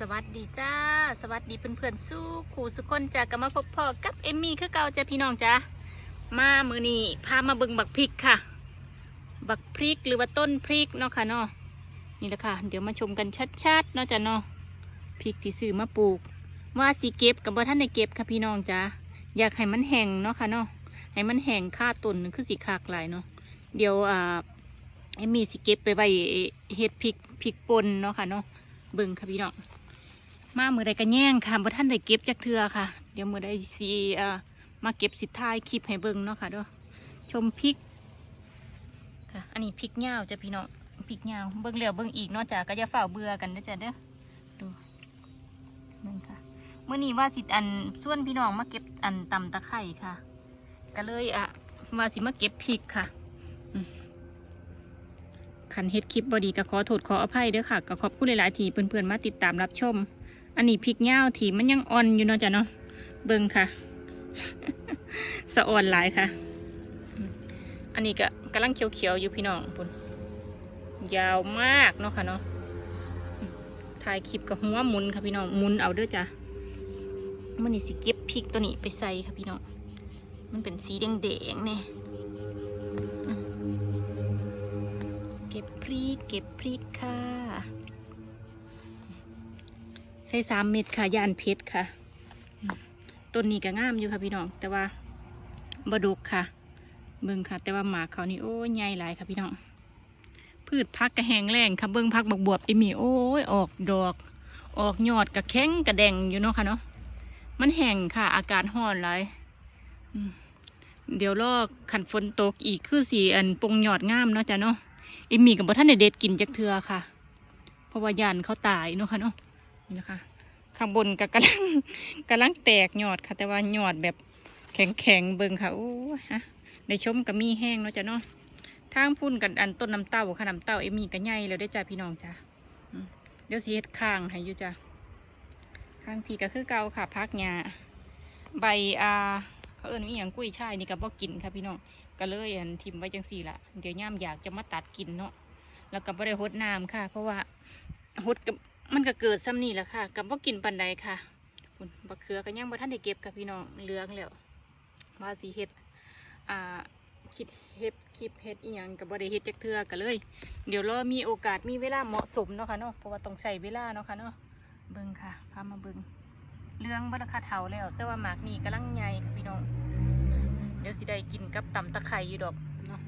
สวัสดีจ้า สวัสดีเพื่อนๆสู้ขู่สุคนจ้ากลับมาพบพ่อกับเอมมี่คือเก่าจ้าพี่น้องจ้ามามือนี้พามาเบิ่งบักพริกค่ะ บักพริกหรือว่าต้นพริกเนาะค่ะเนาะนี่แหละค่ะ เดี๋ยวมาชมกันชัดๆเนาะจ้าเนาะพริกที่ซื้อมาปลูก ว่าสีเก็บกับว่าท่านในเก็บค่ะพี่น้องจ้าอยากให้มันแห้งเนาะค่ะเนาะให้มันแห้งค่าต้นคือสีคากหลายเนาะเดี๋ยวอ่าเอมมี่สิเก็บไปไว้เฮ็ดพริกพริกป่นเนาะค่ะเนาะเบิ่งค่ะพี่น้อง มามือใดกันแย่งค่ะบ่ท่านได้เก็บจักเทือค่ะ เดี๋ยวมือใดสี่มาเก็บสิท้ายคลิปให้เบิ่งเนาะค่ะเด้อชมพริกค่ะ อันนี้พริกเหย้าจะพี่น้องพริกเหย้าเบิ่งแล้วเบิ่งอีกเนาะจ้ะก็อย่าฝ่าเบื่อกันเด้อจ้ะเด้อดูเบิ่งค่ะมื้อนี้ว่าสิอันส่วนพี่น้องมาเก็บอันตำตะไคร่ค่ะ ก็เลยอะว่าสิมาเก็บพริกค่ะขันเฮ็ดคลิปบอดีก็ขอโทษขออภัยเด้อค่ะก็ขอบคุณหลาย ๆ ที่เพื่อน ๆ มาติดตามรับชม อันนี้พริกย่าวที่มันยังอ่อนอยู่เนาะจ้ะเนาะเบิ่งค่ะ สะอ่อนหลายค่ะ อันนี้ก็กำลังเขียวๆอยู่พี่น้องปุ่นยาวมากเนาะค่ะเนาะถ่ายคลิปกับหัวหมุนค่ะพี่น้องหมุนเอาเด้อจ้ะมันนี่สิเก็บพริกตัวนี้ไปใส่ค่ะพี่น้องมันเป็นสีแดงๆเนี่ยเก็บพริกเก็บพริกค่ะ ส่สามเม็ดค่ะยานเพชรค่ะ ต้นนี้ก็งามอยู่ค่ะพี่น้อง แต่ว่าบดกค่ะ เบิ่งค่ะ แต่ว่าหมากเขานี่โอ้ยใหญ่หลายค่ะพี่น้อง พืชพักกระแหงแรงค่ะเบิ่งพักบักบวบเอมี่โอ้ยออกดอก ออกยอดกระแข้งกระแดงอยู่เนาะค่ะเนาะ มันแห้งค่ะ อากาศร้อนหลายเดี๋ยวรอขันฝนตกอีกคือสีอันปงยอดงามเนาะจ้ะเนาะเอ็มมี่กับบ่ท่านเด็ดกินจักเทือค่ะ เพราะว่ายันเขาตายเนาะค่ะเนาะ นี่นะคะ ข้างบนก็กำลังกำลังแตกยอดค่ะ แต่ว่ายอดแบบแข็งแข็งๆเบิ่งค่ะโอ้ฮะในชมกับมีแห้งเนาะจ้ะเนาะทางพุ่นกันอันต้นน้ำเต้าค่ะน้ำเต้าเอมมี่ก็ใหญ่แล้วได้จ้ะพี่น้องจ้ะเดี๋ยวสิเฮ็ดข้างให้อยู่จ้ะข้างพี่ก็คือเก่าค่ะพักหญ้าใบอ่าเขาเอิ้นว่าอย่างกุ้ยช่ายนี่ก็บ่กินค่ะพี่น้องก็เลยอันทิมไว้จังสี่ละเดี๋ยวย่ามอยากจะมาตัดกินเนาะแล้วก็บ่ได้หดน้ำค่ะ เพราะว่าหดกับ มันก็เกิดซ้ำนี่แหละค่ะ กับว่ากินปันใดค่ะพุ่นบักเขือก็ยังบ่ทันได้เก็บค่ะพี่น้องเลืองแล้วว่าสีเฮ็ดอ่าคิดเฮ็ดคลิปเฮ็ดอีหยังกับบ่ได้เฮ็ดจักเทือก็เลย เดี๋ยวรอมีโอกาสมีเวลาเหมาะสมเนาะค่ะเนาะเพราะว่าต้องใช้เวลาเนาะค่ะเนาะเบิ่งค่ะพามาเบิ่งเหลืองบ่รคาเทาแล้ว แต่ว่าหมากนี่กำลังใหญ่ค่ะพี่น้อง เดี๋ยวสิได้กินกับตำตะไคร่อยู่ดอกเนาะ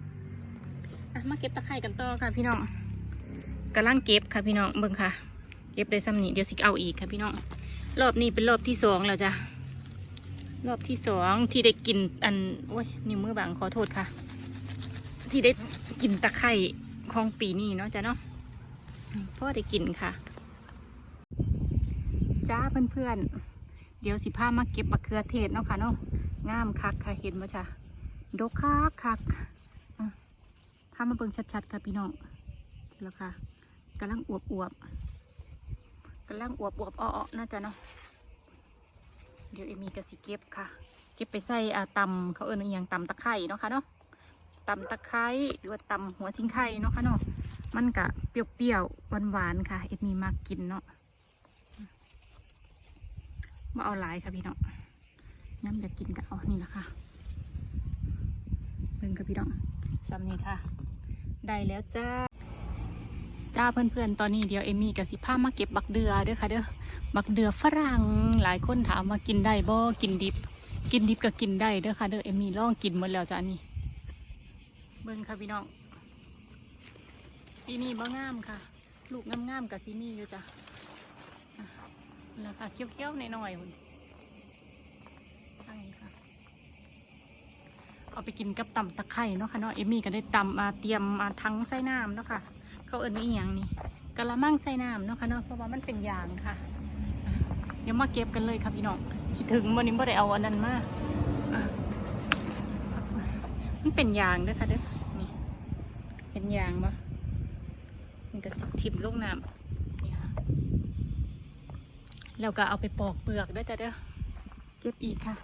อะมาเก็บตะไคร่กันต่อค่ะพี่น้องกำลังเก็บค่ะพี่น้องเบิ่งค่ะ เก็บได้ซ้ำนี่เดี๋ยวสิเอาอีกค่ะพี่น้อง รอบนี้เป็นรอบที่สองแล้วจ้ะ รอบที่สองที่ได้กินอัน โอ้ยนิ้วมือบางขอโทษค่ะ ที่ได้กินตะไคร่ของปีนี้เนาะจ้ะเนาะอืมพ่อได้กินค่ะ จ้าเพื่อนๆ เดี๋ยวสิพามาเก็บมะเขือเทศเนาะค่ะเนาะ งามคักค่ะเห็นไหมจ้ะดกคักคักอะพามาเบิ่งชัดๆค่ะพี่น้องแล้วค่ะกำลังอวบอวบๆ กำลังอวบอวบอ้อๆน่าจะเนาะเดี๋ยวเอมีกระสิเก็บค่ะ เก็บไปใส่อาตำเขาเอิ้นอย่างตำตะไคร่เนาะค่ะเนาะตำตะไคร้หรือว่าตำหัวสิงไข่เนาะค่ะเนาะมันกะเปรี้ยวๆหวานๆค่ะเอมีมากกินเนาะมาเอาหลายค่ะพี่น้องน้ำจะกินกับเอานี่แหละค่ะเพิ่งกับพี่น้องซ้ำนี่ค่ะ ได้แล้วจ้า จ้าเพื่อนๆ ตอนนี้เดี๋ยวเอมี่กับสิพามาเก็บบักเดือเด้อค่ะเด้อ บักเดือฝรั่งหลายคนถามว่ากินได้บ่กินดิบ กินดิบก็กินได้เด้อค่ะเด้อเอมี่ลองกินหมดแล้วจ้านี่ เบิ่งค่ะพี่น้อง ปีนี้บ่งามค่ะ ลูกงามๆกับซีมี่อยู่จ้ะอะแล้วค่ะเคี้ยวๆหน่อยๆพุ่นใช่ค่ะเอาไปกินกับตำตะไคร่เนาะค่ะเนาะเอมี่ก็ได้ตำมาเตรียมมาทั้งไส้น้ำเนาะค่ะ เขาเอิญนี่อย่างนี้กะละมังไส้น้ำเนาะค่ะเนาะเพราะว่ามันเป็นยางค่ะ เดี๋ยวมาเก็บกันเลยค่ะพี่น้องคิดถึงวันนี้ไม่ได้เอาอันนั้นมามันเป็นยางด้อค่ะเด้อนี่เป็นยางปะมันก็สิทิมลงน้ำแล้วก็เอาไปปอกเปลือกด้วยจ้ะเด้อเก็บอีกค่ะ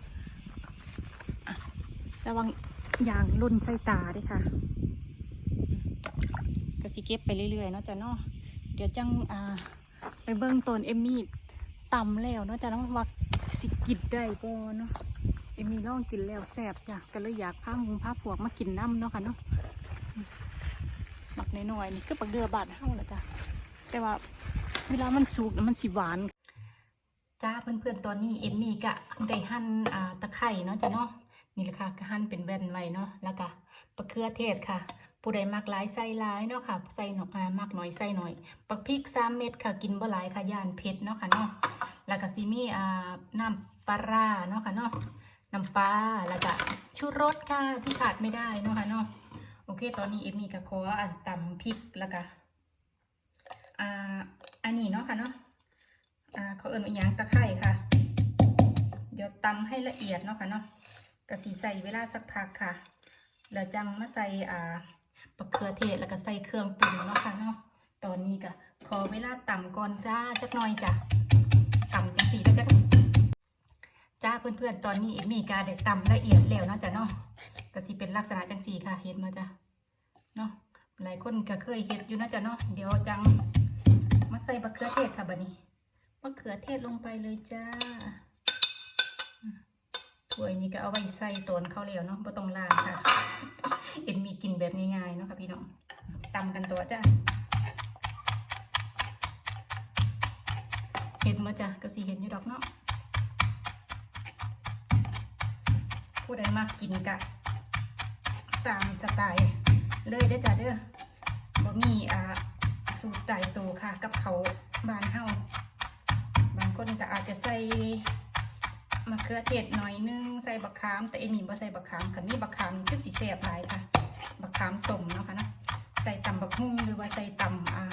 ะระวังยางลุ่นใส่ตาด้วยค่ะ เก็บไปเรื่อยๆเนาะจ้ะเนาะเดี๋ยวจังอ่าไปเบิ่งตอนเอมมี่ตำแล้วเนาะจ้ะเนาะว่าสิกินได้บ่เนาะเอมมี่ลองกินแล้วแซ่บจ้ะก็เลยอยากพาหงพาพวกมากินน้ำเนาะค่ะเนาะหมักน้อยๆนี่ก็ปักเดือบาดเฮาแหละจ้ะแต่ว่าเวลามันสุกมันสิหวานจ้าเพื่อนๆตอนนี้เอมมี่ก็ได้หั่นอ่าตะไคร่เนาะจ้ะเนาะนี่แหละค่ะก็หั่นเป็นแว่นไว้เนาะแล้วก็ปะเขือเทศค่ะ ผู้ใดมักหลายใส่หลายเนาะค่ะใส่หน่อยอ่ามักน้อยใส่หน่อยปักพริกสามเม็ดค่ะกินบ่หลายค่ะย่านเผ็ดเนาะค่ะเนาะแล้วก็ซีมี่อ่าน้ำปลาร้าเนาะค่ะเนาะน้ำปลาแล้วก็ชูรสค่ะที่ขาดไม่ได้เนาะค่ะเนาะโอเค ตอนนี้เอมมี่ก็ขออันตำพริกแล้วก็อ่าอันนี้เนาะค่ะเนาะอ่าเขาเอิ้นว่าหยางตะไคร่ค่ะ เดี๋ยวตำให้ละเอียดเนาะค่ะเนาะกระสีใส่เวลาสักพักค่ะแล้วจังมาใส่อ่า ปะเขือเทศแล้วก็ใส่เครื่องปรุงเนาะค่ะเนาะตอนนี้ก็ขอเวลาตำก่อนจ้าจักหน่อยจ้ะตำจังสีแล้วจ้ะจ้าเพื่อนๆ ตอนนี้เอมีการได้ตำละเอียดแล้วเนาะจ้ะเนาะก็สิเป็นลักษณะจังสีค่ะเห็นมาจ้ะเนาะหลายคนก็เคยเห็ดอยู่นะจ้ะเนาะเดี๋ยวจังมาใส่ปะเขือเทศค่ะบัดนี้มะเขือเทศลงไปเลยจ้า ถ้วยนี้ก็เอาไว้ใส่ตอนข้าวเหลวเนาะไม่ต้องล้างค่ะ เอ็นมีกินแบบง่ายๆเนาะค่ะพี่น้องตำกันตัวจ้าเห็นมาจ้ะก็สีเห็นอยู่ดอกเนาะผู้ใดมากกินกะตามสไตล์เลยได้จ้ะเด้อบ่มีอ่าสูตรตายตัวค่ะ กับเขาบานเฮาบางคนก็อาจจะใส่ มะเขือเทศหน่อยนึงใส่บักขาม แต่อันนี้บ่ใส่บักขามคันนี้บักขามคือสีแสบหลายค่ะ บักขามสมเนาะค่ะเนาะใส่ตำบักฮุ่งหรือว่าใส่ตำอ่า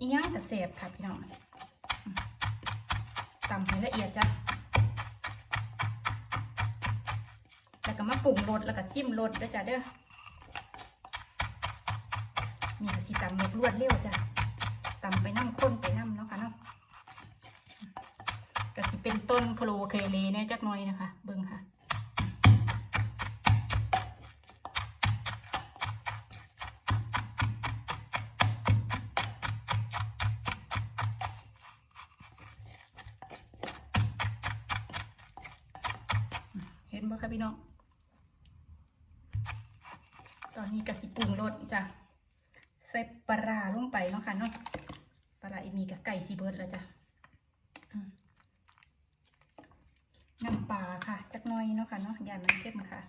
อีหยังแต่แสบค่ะพี่น้องอืมตำให้ละเอียดจ้ะแล้วก็มาปรุงรสแล้วก็ซิมรสด้วยจ้ะเด้อนี่ก็สิตำเม็ดรวดเร็วจ้ะตำไปน้ำข้นไปน้ำเนาะค่ะเนาะ เป็นต้นโคโลเคเลเนี่ยจักหน่อยนะคะ เบิ่งค่ะ เห็นบ่คะพี่น้อง ตอนนี้กระสิปรุงรสจ้ะใส่ปลาลงไปเนาะค่ะเนาะปลาอีมีกับไก่ซีเบิร์ดแล้วจ้ะ น้ำปลาค่ะ จักหน้อยเนาะค่ะเนาะยามันเข้มค่ะ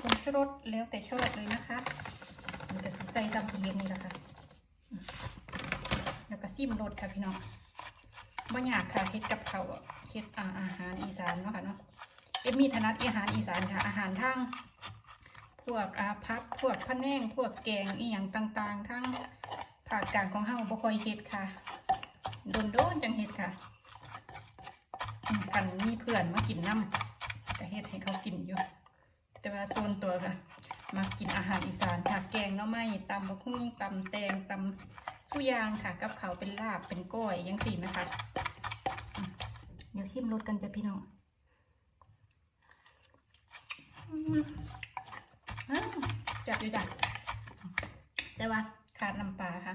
ผงชูรสแล้วแต่ชอบเลยนะคะมันก็ใส่ตามที่เห็นนี่แหละค่ะ แล้วก็ซิมรสค่ะพี่น้องบ่ยากค่ะเฮ็ดกับเขาเฮ็ดอาอาหารอีสานเนาะค่ะเนาะเอ็มมีถนัดอาหารอีสานค่ะ อาหารทั้งพวกอาพักพวกพะแนงพวกแกงอีหยังต่างๆ ทั้งภาคกลางของเฮาบ่ค่อยเฮ็ดค่ะโดนๆจังเฮ็ดค่ะ กันมีเพื่อนมากินน้ำแต่เฮ็ดให้เขากินอยู่ แต่ว่าโซนตัวค่ะมากินอาหารอีสานค่ะแกงหน้อไม้ตำบะคุ้งตำแตงตำสุยางค่ะกับเขาเป็นลาบเป็นก้อยยังสี่นะคะ เดี๋ยวชิมรสกันจ้ะพี่น้องจับอยู่ดักแต่ว่าขาดน้ำปลาค่ะ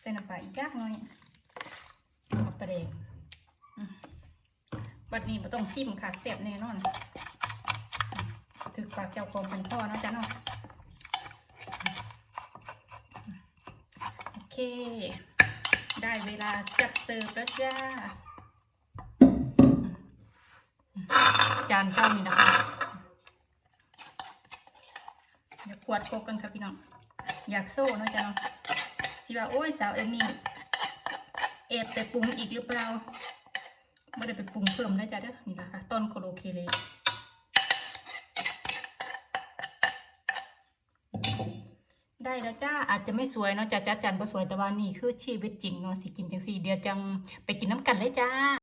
ใส่น้ำปลาอีกยากหน่อยเอาปลาแดง บัดนี้ไม่ต้องจิ้มค่ะเสียบแน่นอนถือปากเจ้าของเป็นพ่อนะจ๊ะเนาะโอเค ได้เวลาจัดเสิร์ฟแล้วจ้า จานเก้านี่นะคะเดี๋ยวขวดโคกกันค่ะพี่น้อง อยากโซ่นะจ๊ะเนาะสิว่าโอ้ยสาวเอมี่เอบไปปรุงอีกหรือเปล่า ไม่ได้ไปปรุงเพิ่มนะจ๊ะเด้อนี่นะคะต้นโคโลเคเลได้แล้วจ้าอาจจะไม่สวยเนาะจ้าจ้าจันบ่สวยแต่ว่านี่คือชีวิตจริงเนาะสิกินจังสี่เดียวจังไปกินน้ำกันเลยจ้า